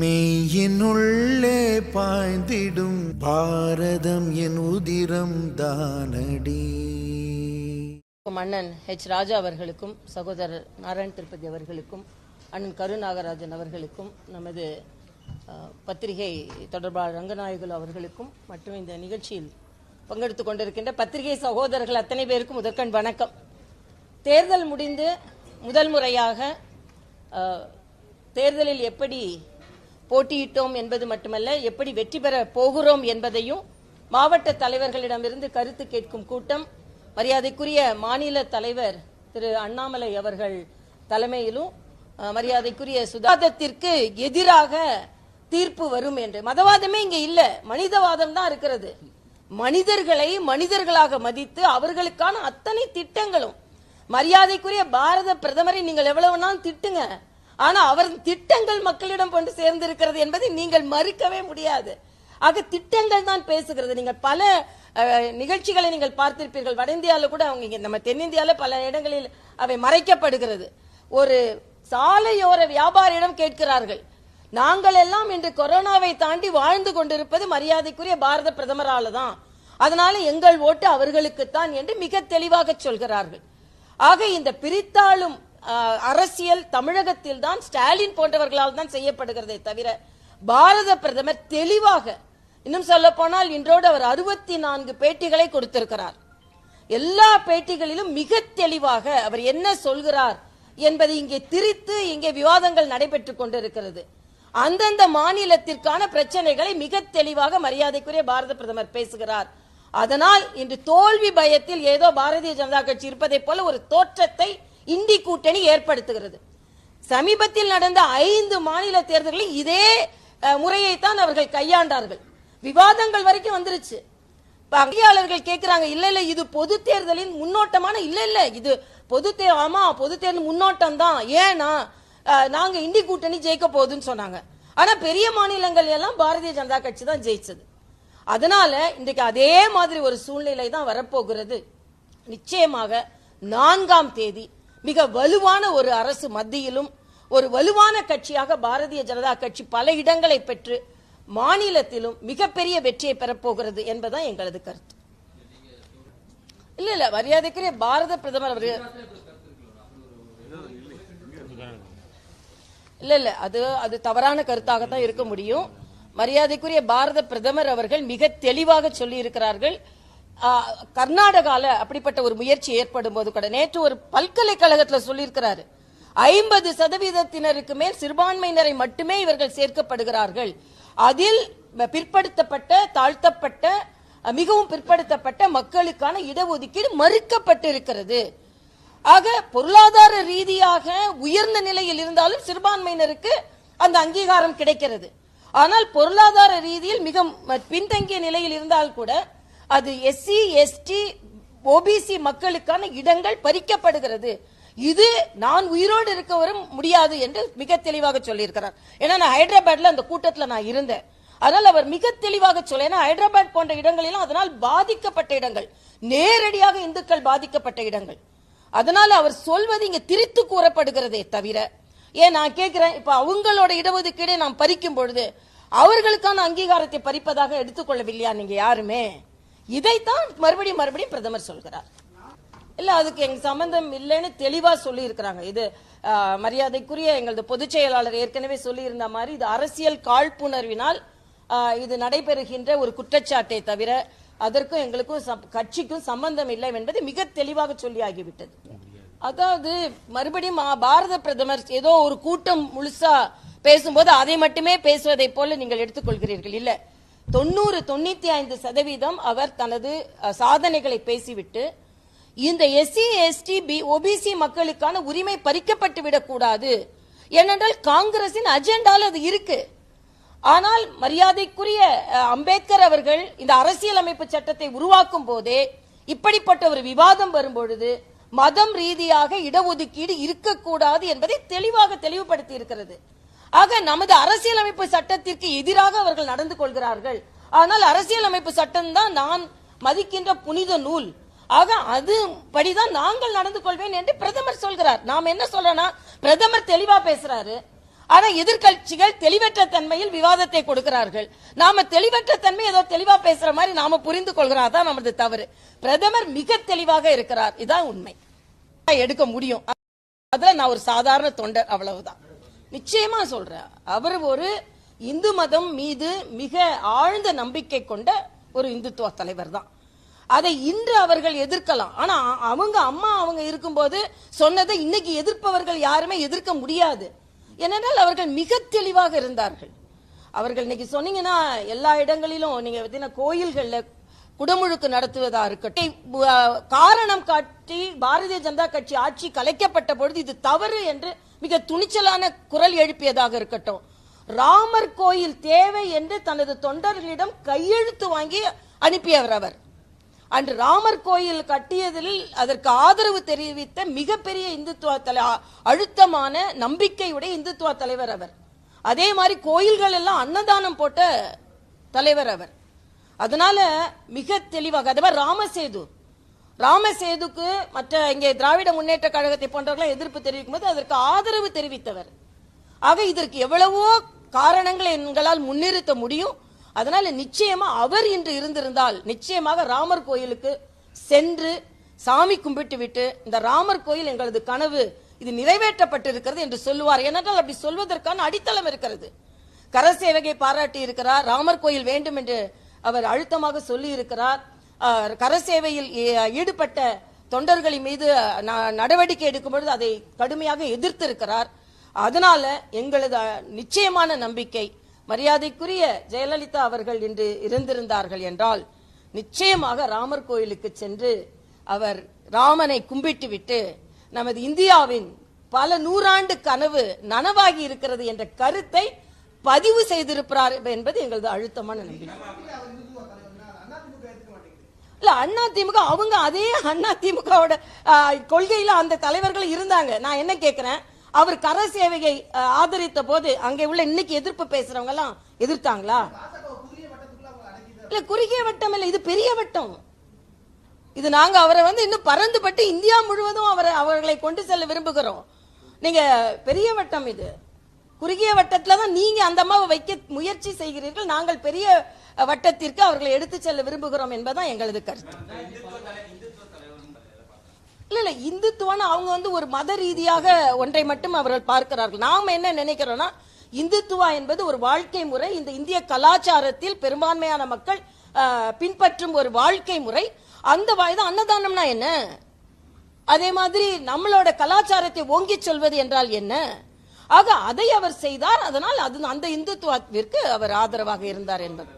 மெய்யினுள்ளே பாய்ந்திடும் பாரதம் என் உதிரம் தானடி. மன்னன் ஹெச் ராஜா அவர்களுக்கும் சகோதரர் நாராயண் திருப்பதி அவர்களுக்கும் அண்ணன் கருநாகராஜன் அவர்களுக்கும் நமது பத்திரிகை தொடர்பாளர் ரங்கநாயகுல் அவர்களுக்கும் மற்றும் இந்த நிகழ்ச்சியில் பங்கெடுத்துக் கொண்டிருக்கின்ற பத்திரிகை சகோதரர்கள் அத்தனை பேருக்கும் முதற்கண் வணக்கம். தேர்தல் முடிந்து முதல் முறையாக தேர்தலில் எப்படி போட்டியிட்டோம் என்பது மட்டுமல்ல எப்படி வெற்றி பெற போகிறோம் என்பதையும் மாவட்ட தலைவர்களிடமிருந்து கருத்து கேட்கும் கூட்டம் மரியாதைக்குரிய மாநில தலைவர் திரு அண்ணாமலை அவர்கள் தலைமையிலும் மரியாதைக்குரிய சுதாதத்திற்கு எதிராக தீர்ப்பு வரும் என்று. மதவாதமே இங்க இல்ல. மனிதவாதம் தான் இருக்கிறது. மனிதர்களை மனிதர்களாக மதித்து அவர்களுக்கான அத்தனை திட்டங்களும் மரியாதைக்குரிய பாரத பிரதமரை நீங்கள் எவ்வளவு நாள் திட்டுங்க. ஆனா அவரது திட்டங்கள் மக்களிடம் கொண்டு சேர்ந்திருக்கிறது என்பதை நீங்கள் மறுக்கவே முடியாது. ஆக திட்டங்கள் தான் பேசுகிறது. நீங்கள் பல நிகழ்ச்சிகளை நீங்கள் பார்த்திருப்பீர்கள். வட இந்தியாவில் கூட அவங்க இங்கே நம்ம தென்னிந்தியாவில் பல இடங்களில் அவை மறைக்கப்படுகிறது. ஒரு சாலையோர வியாபாரியிடம் கேட்கிறார்கள் நாங்கள் எல்லாம் இன்று கொரோனாவை தாண்டி வாழ்ந்து கொண்டிருப்பது மரியாதைக்குரிய பாரத பிரதமரால தான். அதனால எங்கள் ஓட்டு அவர்களுக்குத்தான் என்று மிக தெளிவாக சொல்கிறார்கள். ஆக இந்த பிரித்தாளும் அரசியல் தமிழகத்தில் தான் ஸ்டாலின் போன்றவர்களால் தான் செய்யப்படுகிறதே தவிர பாரத பிரதமர் தெளிவாக இன்னும் சொல்ல போனால் இன்றோடு அவர் அறுபத்தி நான்கு பேட்டிகளை கொடுத்திருக்கிறார். எல்லா பேட்டிகளிலும் மிக தெளிவாக அவர் என்ன சொல்கிறார் என்பதை இங்கே திரித்து இங்கே விவாதங்கள் நடைபெற்றுக் கொண்டிருக்கிறது. அந்தந்த மாநிலத்திற்கான பிரச்சனைகளை மிக தெளிவாக மரியாதைக்குரிய பாரத பிரதமர் பேசுகிறார். அதனால் இன்று தோல்வி பயத்தில் ஏதோ பாரதிய ஜனதா கட்சி இருப்பதைப் போல ஒரு தோற்றத்தை இந்தி கூட்டணி ஏற்படுத்துகிறது. சமீபத்தில் நடந்த ஐந்து மாநில தேர்தல்களில் இதே முறையை தான் அவர்கள் கையாண்டார்கள். விவாதங்கள் வரைக்கும் வந்துருச்சு. பகையாளர்கள் கேட்கிறாங்க இல்ல இல்ல இது பொது தேர்தலின் முன்னோட்டமான இல்ல இல்ல இது பொது தே ஆமா பொது தேர்தல் முன்னோட்டம் தான். ஏன்னா நாங்க இந்தி கூட்டணி ஜெயிக்க போகுதுன்னு சொன்னாங்க. ஆனா பெரிய மாநிலங்கள் எல்லாம் பாரதிய ஜனதா கட்சி தான் ஜெயிச்சது. அதனால இன்றைக்கு அதே மாதிரி ஒரு சூழ்நிலை தான் வரப்போகிறது. நிச்சயமாக நான்காம் தேதி மிக வலுவான ஒரு அரசு மத்தியிலும் ஒரு வலுவான கட்சியாக பாரதிய ஜனதா கட்சி பல இடங்களை பெற்று மாநிலத்திலும் மிகப்பெரிய வெற்றியை பெறப்போகிறது என்பதுதான் எங்களது கருத்து. இல்ல இல்ல மரியாதைக்குரிய பாரத பிரதமர் அவர்கள் இல்ல இல்ல அது அது தவறான கருத்தாகத்தான் இருக்க முடியும். மரியாதைக்குரிய பாரத பிரதமர் அவர்கள் மிக தெளிவாக சொல்லி இருக்கிறார்கள் கர்நாடகால அப்படிப்பட்ட ஒரு முயற்சி ஏற்படும் போது கூட நேற்று ஒரு பல்கலைக்கழகத்துல சொல்லியிருக்கிறாரு. ஐம்பது சதவீதத்தினருக்கு மேல் சிறுபான்மையினரை மட்டுமே இவர்கள் சேர்க்கப்படுகிறார்கள். அதில் பிற்படுத்தப்பட்ட தாழ்த்தப்பட்ட மிகவும் பிற்படுத்தப்பட்ட மக்களுக்கான இடஒதுக்கீடு மறுக்கப்பட்டு இருக்கிறது ஆக பொருளாதார ரீதியாக உயர்ந்த நிலையில் இருந்தாலும் சிறுபான்மையினருக்கு அந்த அங்கீகாரம் கிடைக்கிறது. ஆனால் பொருளாதார ரீதியில் மிக ம- பின்தங்கிய நிலையில் இருந்தால் கூட அது எஸ்சி எஸ்டி ஓபிசி மக்களுக்கான இடங்கள் பறிக்கப்படுகிறது. இது நான் உயிரோடு இருக்க வரும் முடியாது என்று மிக தெளிவாக சொல்லியிருக்கிறார். ஏன்னா நான் ஹைதராபாத்ல அந்த கூட்டத்தில் நான் இருந்தேன். அதனால் அவர் மிக தெளிவாக சொல்ல ஏன்னா ஹைதராபாத் போன்ற இடங்களிலும் அதனால் பாதிக்கப்பட்ட இடங்கள் நேரடியாக இந்துக்கள் பாதிக்கப்பட்ட இடங்கள். அதனால அவர் சொல்வது இங்க திரித்து கூறப்படுகிறதே தவிர ஏன் நான் கேட்கிறேன் இப்ப அவங்களோட இடஒதுக்கீடை நாம் பறிக்கும் பொழுது அவர்களுக்கான அங்கீகாரத்தை பறிப்பதாக எடுத்துக்கொள்ளவில்லையா நீங்க யாருமே? இதைத்தான் மறுபடியும் மறுபடியும் பிரதமர் சொல்கிறார். இல்ல அதுக்கு எங்க சம்பந்தம் இல்லைன்னு தெளிவா சொல்லி இருக்கிறாங்க இது மரியாதைக்குரிய எங்களது பொதுச் செயலாளர் ஏற்கனவே சொல்லி இருந்த மாதிரி இது அரசியல் காழ்ப்புணர்வினால் இது நடைபெறுகின்ற ஒரு குற்றச்சாட்டை தவிர அதற்கும் எங்களுக்கும் கட்சிக்கும் சம்பந்தம் இல்லை என்பது மிக தெளிவாக சொல்லி ஆகிவிட்டது அதாவது மறுபடியும் பாரத பிரதமர் ஏதோ ஒரு கூட்டம் முழுசா பேசும்போது அதை மட்டுமே பேசுவதை போல நீங்கள் எடுத்துக்கொள்கிறீர்கள். இல்லை தொண்ணூறு தொண்ணூத்தி ஐந்து சதவீதம் அவர் தனது சாதனைகளை பேசிவிட்டு இந்த எஸ்சி எஸ்டி பி ஓபிசி மக்களுக்கான உரிமை பறிக்கப்பட்டு விடக்கூடாது. ஏனென்றால் காங்கிரசின் அஜெண்டால் அது இருக்கு. ஆனால் மரியாதைக்குரிய அஹ், அம்பேத்கர் அவர்கள் இந்த அரசியலமைப்பு சட்டத்தை உருவாக்கும் போதே இப்படிப்பட்ட ஒரு விவாதம் வரும்பொழுது மதம் ரீதியாக இடஒதுக்கீடு இருக்கக்கூடாது என்பதை தெளிவாக தெளிவுபடுத்தி இருக்கிறது. ஆக நமது அரசியலமைப்பு சட்டத்திற்கு எதிராக அவர்கள் நடந்து கொள்கிறார்கள். ஆனால் அரசியலமைப்பு சட்டம் தான் நான் மதிக்கின்ற புனித நூல். ஆக அது படிதான் நாங்கள் நடந்து கொள்வேன் என்று பிரதமர் சொல்கிறார். நாம் என்ன சொல்றோம்னா பிரதமர் தெளிவா பேசுறாரு. ஆனா எதிர்க்கட்சிகள் தெளிவற்ற தன்மையில் விவாதத்தை கொடுக்கிறார்கள். நாம தெளிவற்ற தன்மை ஏதோ தெளிவா பேசுற மாதிரி நாம புரிந்து கொள்கிறா தான் நமது தவறு. பிரதமர் மிக தெளிவாக இருக்கிறார். இதான் உண்மை. எடுக்க முடியும். அதுல நான் ஒரு சாதாரண தொண்டர் அவ்வளவுதான். நிச்சயமா சொல்றேன் அவர் ஒரு இந்து மதம் மீது மிக ஆழ்ந்த நம்பிக்கை கொண்ட ஒரு இந்துத்துவ தலைவர் தான். அதை இன்று அவர்கள் எதிர்க்கலாம். ஆனா அவங்க அம்மா அவங்க இருக்கும்போது சொன்னதை இன்னைக்கு எதிர்ப்பவர்கள் யாருமே எதிர்க்க முடியாது. ஏனென்றால் அவர்கள் மிக தெளிவாக இருந்தார்கள். அவர்கள் இன்னைக்கு சொன்னீங்கன்னா எல்லா இடங்களிலும் நீங்க பார்த்தீங்கன்னா கோயில்களில் குடமுழுக்கு நடத்துவதா இருக்கட்டும். காரணம் காட்டி பாரதிய ஜனதா கட்சி ஆட்சி கலைக்கப்பட்ட பொழுது இது தவறு என்று மிக துணிச்சலான குரல் எழுப்பியதாக இருக்கட்டும். ராமர் கோயில் தேவை என்று தனது தொண்டர்களிடம் கையெழுத்து வாங்கி அனுப்பியவர் அவர். அன்று ராமர் கோயில் கட்டியதில் அதற்கு ஆதரவு தெரிவித்த மிகப்பெரிய இந்துத்துவ தலை அழுத்தமான நம்பிக்கையுடைய இந்துத்துவ தலைவர் அவர். அதே மாதிரி கோயில்கள் எல்லாம் அன்னதானம் போட்ட தலைவர் அவர். அதனால மிக தெளிவாக அதுவா ராமசேது ராமசேதுக்கு மற்ற இங்கே திராவிட முன்னேற்ற கழகத்தை போன்றவர்கள் எதிர்ப்பு தெரிவிக்கும் போது அதற்கு ஆதரவு தெரிவித்தவர். ஆக இதற்கு எவ்வளவோ காரணங்களை எங்களால் முன்னிறுத்த முடியும். அதனால நிச்சயமா அவர் இன்று இருந்திருந்தால் நிச்சயமாக ராமர் கோயிலுக்கு சென்று சாமி கும்பிட்டு விட்டு இந்த ராமர் கோயில் எங்களது கனவு இது நிறைவேற்றப்பட்டிருக்கிறது என்று சொல்லுவார். ஏனென்றால் அப்படி சொல்வதற்கான அடித்தளம் இருக்கிறது. கரசேவகை பாராட்டி இருக்கிறார் ராமர் கோயில் வேண்டும் என்று அவர் அழுத்தமாக சொல்லி இருக்கிறார் கரசேவையில் ஈடுபட்ட தொண்டர்களின் மீது ந- நடவடிக்கை எடுக்கும்பொழுது அதை கடுமையாக எதிர்த்திருக்கிறார். அதனால எங்களது நிச்சயமான நம்பிக்கை மரியாதைக்குரிய ஜெயலலிதா அவர்கள் இன்று இருந்திருந்தார்கள் என்றால் நிச்சயமாக ராமர் கோயிலுக்கு சென்று அவர் ராமனை கும்பிட்டு விட்டு நமது இந்தியாவின் பல நூறாண்டு கனவு நனவாகி இருக்கிறது என்ற கருத்தை பதிவு செய்திருக்கிறார் என்பது எங்களது அழுத்தமான நம்பிக்கை. இல்ல அண்ணா திமுக அவங்க அதே அண்ணா திமுகவோட கொள்கையில அந்த தலைவர்கள் இருந்தாங்க. நான் என்ன கேக்குறேன்? அவர் கர சேவையை ஆதரித்த போது அங்கே உள்ள இன்னைக்கு எதிர்ப்பு பேசுறவங்க எல்லாம் எதிர்த்தாங்களா? இல்ல குறுகிய வட்டம் இல்ல இது பெரிய வட்டம். இது நாங்க அவரை வந்து இன்னும் பறந்துபட்டு இந்தியா முழுவதும் அவரை அவர்களை கொண்டு செல்ல விரும்புகிறோம். நீங்க பெரிய வட்டம் இது. குறுகிய வட்டத்துல தான் நீங்க அந்த அம்மாவை வைக்க முயற்சி செய்கிறீர்கள். நாங்கள் பெரிய வட்டத்திற்கு அவர்களை எடுத்து செல்ல விரும்புகிறோம் என்பதுதான் எங்களது கருத்து. இல்ல இல்ல இந்துத்துவம்னு அவங்க வந்து ஒரு மத ரீதியாக ஒன்றை மட்டும் அவர்கள் பார்க்கிறார்கள். நாம் என்ன நினைக்கிறோம்னா இந்துத்துவா என்பது ஒரு வாழ்க்கை முறை. இந்த இந்திய கலாச்சாரத்தில் பெரும்பான்மையான மக்கள் பின்பற்றும் ஒரு வாழ்க்கை முறை. அந்த வயது அன்னதானம்னா என்ன? அதே மாதிரி நம்மளோட கலாச்சாரத்தை ஓங்கிச் சொல்வது என்றால் என்ன? ஆக அதை அவர் செய்தார். அதனால் அது அந்த இந்துத்துவத்திற்கு அவர் ஆதரவாக இருந்தார் என்பது.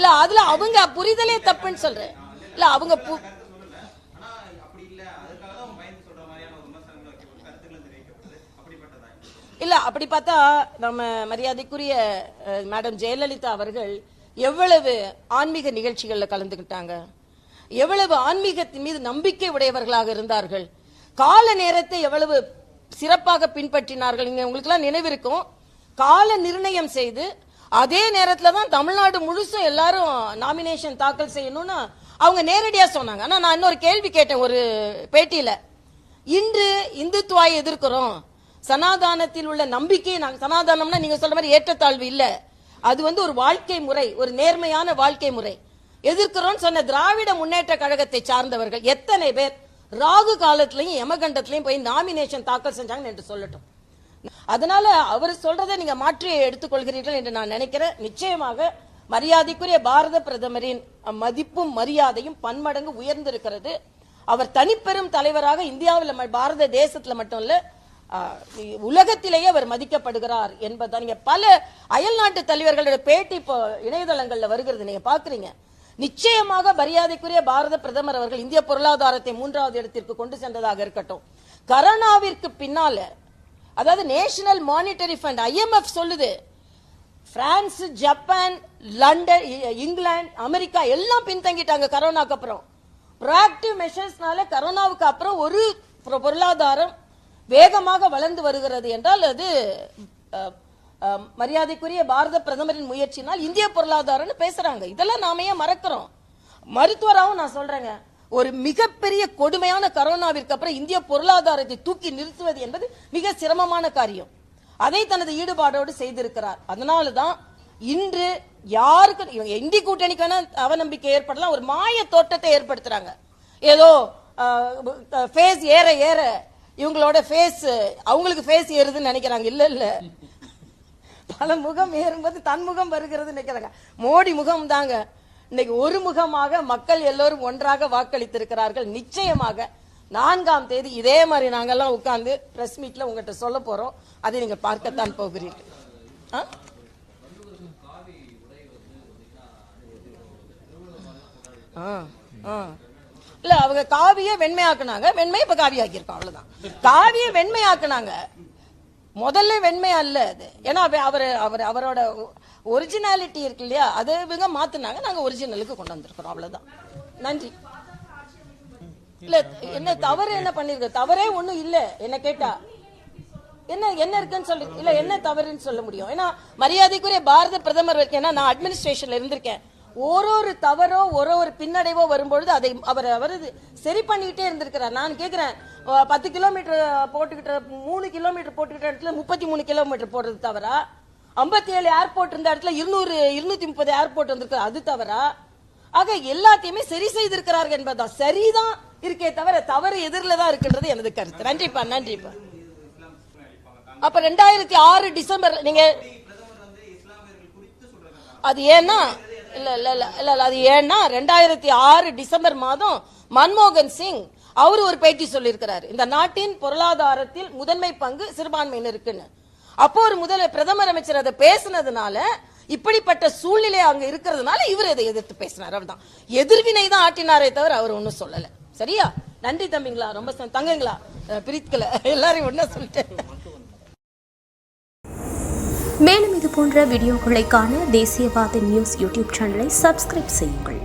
இல்ல அதுல அவங்க புரிதலே தப்புன்னு சொல்றேன். இல்ல அவங்க பு- இல்ல அப்படி பார்த்தா நம்ம மரியாதைக்குரிய மேடம் ஜெயலலிதா அவர்கள் எவ்வளவு ஆன்மீக நிகழ்ச்சிகள்ல கலந்துக்கிட்டாங்க எவ்வளவு ஆன்மீகத்தின் மீது நம்பிக்கை உடையவர்களாக இருந்தார்கள். கால நேரத்தை எவ்வளவு சிறப்பாக பின்பற்றினார்கள். நீங்க உங்களுக்கெல்லாம் நினைவிருக்கும் கால நிர்ணயம் செய்து அதே நேரத்தில் தான் தமிழ்நாடு முழுசும் எல்லாரும் நாமினேஷன் தாக்கல் செய்யணும்னு அவங்க நேரடியாக சொன்னாங்க. ஆனால் நான் இன்னொரு கேள்வி கேட்டேன் ஒரு பேட்டியில். இன்று இந்துத்துவாயை எதிர்க்கிறோம். சனாதானத்தில் உள்ள நம்பிக்கை நாங்கள் சனாதானம்னா நீங்கள் சொல்ற மாதிரி ஏற்றத்தாழ்வு இல்லை. அது வந்து ஒரு வாழ்க்கை முறை ஒரு நேர்மையான வாழ்க்கை முறை. எதிர்க்கிறோம்னு சொன்ன திராவிட முன்னேற்ற கழகத்தை சார்ந்தவர்கள் எத்தனை பேர் ராகு காலத்திலையும் யமகண்டத்திலையும் போய் நாமினேஷன் தாக்கல் செஞ்சாங்கன்னு என்று சொல்லட்டும். அதனால அவர் சொல்றதை நீங்க மாற்றி எடுத்துக்கொள்கிறீர்கள் என்று நான் நினைக்கிறேன். நிச்சயமாக மரியாதைக்குரிய பாரத பிரதமரின் மதிப்பும் மரியாதையும் பன்மடங்கு உயர்ந்திருக்கிறது. அவர் தனிப்பெரும் தலைவராக இந்தியாவில் ம- பாரத தேசத்துல மட்டும் இல்ல உலகத்திலேயே அவர் மதிக்கப்படுகிறார் என்பதுதான் நீங்க பல அயல்நாட்டு தலைவர்களோட பேட்டி இப்போ இணையதளங்கள்ல வருகிறது. நீங்க பாக்குறீங்க. நிச்சயமாக மரியாதைக்குரிய பாரத பிரதமர் அவர்கள் இந்திய பொருளாதாரத்தை மூன்றாவது இடத்திற்கு கொண்டு சென்றதாக இருக்கட்டும். கரோனாவிற்கு பின்னால அதாவது நேஷனல் மானிட்டரி ஃபண்ட் ஐஎம்எஃப் சொல்லுது. பிரான்ஸ் ஜப்பான் லண்டன் இங்கிலாந்து அமெரிக்கா எல்லாம் பின்தங்கிட்டாங்க கரோனாக்கு அப்புறம். ப்ரோஆக்டிவ் மெஷர்ஸ்னால கரோனாவுக்கு அப்புறம் ஒரு பொருளாதாரம் வேகமாக வளர்ந்து வருகிறது என்றால் அது மரியாதைக்குரிய பாரத பிரதமரின் முயற்சினால் இந்திய பொருளாதாரம்னு பேசுறாங்க. இதெல்லாம் நாம ஏன் மறக்கிறோம்? மருத்துவராகவும் நான் சொல்றேங்க. ஒரு மிகப்பெரிய கொடுமையான கரோனாவிற்கு அப்புறம் இந்திய பொருளாதாரத்தை தூக்கி நிறுத்துவது என்பது மிக சிரமமான காரியம். அதை தனது ஈடுபாடோடு செய்திருக்கிறார். அதனால தான் இன்று யாருக்கு இவங்க இந்தி கூட்டணிக்கு வேணா அவநம்பிக்கை ஏற்படலாம் ஒரு மாய தோட்டத்தை ஏற்படுத்துறாங்க. ஏதோ ஃபேஸ் ஏற ஏற இவங்களோட ஃபேஸ் அவங்களுக்கு ஃபேஸ் ஏறுதுன்னு நினைக்கிறாங்க. இல்ல இல்ல. பல முகம் ஏறும்போது தன் முகம் வருகிறது நினைக்கிறாங்க. மோடி முகம் தாங்க இன்னைக்கு ஒரு முகமாக மக்கள் எல்லோரும் ஒன்றாக வாக்களித்திருக்கிறார்கள். நிச்சயமாக நான்காம் தேதி இதே மாதிரி நாங்கெல்லாம் உட்கார்ந்து பிரஸ் மீட்ல உங்ககிட்ட சொல்ல போறோம். அதை நீங்க பார்க்கத்தான் போகிறீர்கள். ஆ? ஆ, ஆ. இல்ல அவங்க காவிய வெண்மையாக்குனாங்க. வெண்மை இப்ப காவி ஆக்கியிருக்கோம் அவ்வளவுதான். காவிய வெண்மையாக்குனாங்க. முதல்ல வெண்மை அல்ல அது. ஏன்னா அவர் அவர் அவரோட ஒரிஜினாலிட்டி இருக்கு இல்லையா? அதை இவங்க மாத்தினாங்க. நாங்க ஒரிஜினலுக்கு கொண்டு வந்திருக்கிறோம். அவ்வளவுதான். நன்றி. இல்ல என்ன தவறு என்ன பண்ணிருக்க? தவறே ஒண்ணும் இல்ல என்ன கேட்டா. என்ன என்ன இருக்குன்னு சொல்லி இல்ல என்ன தவறுன்னு சொல்ல முடியும்? ஏன்னா மரியாதைக்குரிய பாரத பிரதமர் வரைக்கும் ஏன்னா நான் அட்மினிஸ்ட்ரேஷன்ல இருந்திருக்கேன். ஒரு ஒரு தவறோ ஒரு ஒரு பின்னடைவோ வரும்பொழுது அதை அவர் அவர் சரி பண்ணிக்கிட்டே இருந்திருக்கிறார். நான் கேட்குறேன் பத்து கிலோமீட்டர் போட்டுக்கிட்ட மூணு கிலோமீட்டர் போட்டுக்கிட்ட இடத்துல முப்பத்தி மூணு கிலோமீட்டர் போடுறது தவறா? ஐம்பத்தி ஏழு ஏர்போர்ட் இருந்த இடத்துல இருநூறு இருநூத்தி முப்பது ஏர்போர்ட் வந்திருக்கு. அது தவறா? ஆக எல்லாத்தையுமே சரி செய்திருக்கிறார்கள் என்பதுதான். சரிதான் இருக்கே தவிர தவறு எதிரில தான் இருக்குன்றது எனது கருத்து. நன்றிப்பா நன்றிப்பா. அப்ப ரெண்டாயிரத்தி ஆறு டிசம்பர் நீங்க அது ஏன்னா இல்ல இல்ல இல்ல இல்ல இல்ல, அது ஏன்னா ரெண்டாயிரத்தி ஆறு டிசம்பர் மாதம் மன்மோகன் சிங் அவர் ஒரு பேட்டி சொல்லியிருக்கிறார். இந்த நாட்டின் பொருளாதாரத்தில் முதன்மை பங்கு சிறுபான்மையினருக்குன்னு. அப்போ ஒரு முதல் பிரதமர் அமைச்சர் அதை பேசினதுனால இப்படிப்பட்ட சூழ்நிலை அங்க இருக்கிறதுனால இவர் அதை எதிர்த்து பேசினார். அவர்தான் எதிர்வினை தான் ஆட்டினாரே தவிர அவர் ஒன்றும் சொல்லல. சரியா? நன்றி தம்பிங்களா. ரொம்ப தங்கங்களா? அஹ், பிரித்கல. எல்லாரையும் ஒன்னா சொல்லிட்டேன் மேலும் இது போன்ற வீடியோக்களை காண தேசியவாத நியூஸ் யூடியூப் சேனலை சப்ஸ்கிரைப் செய்யுங்கள்.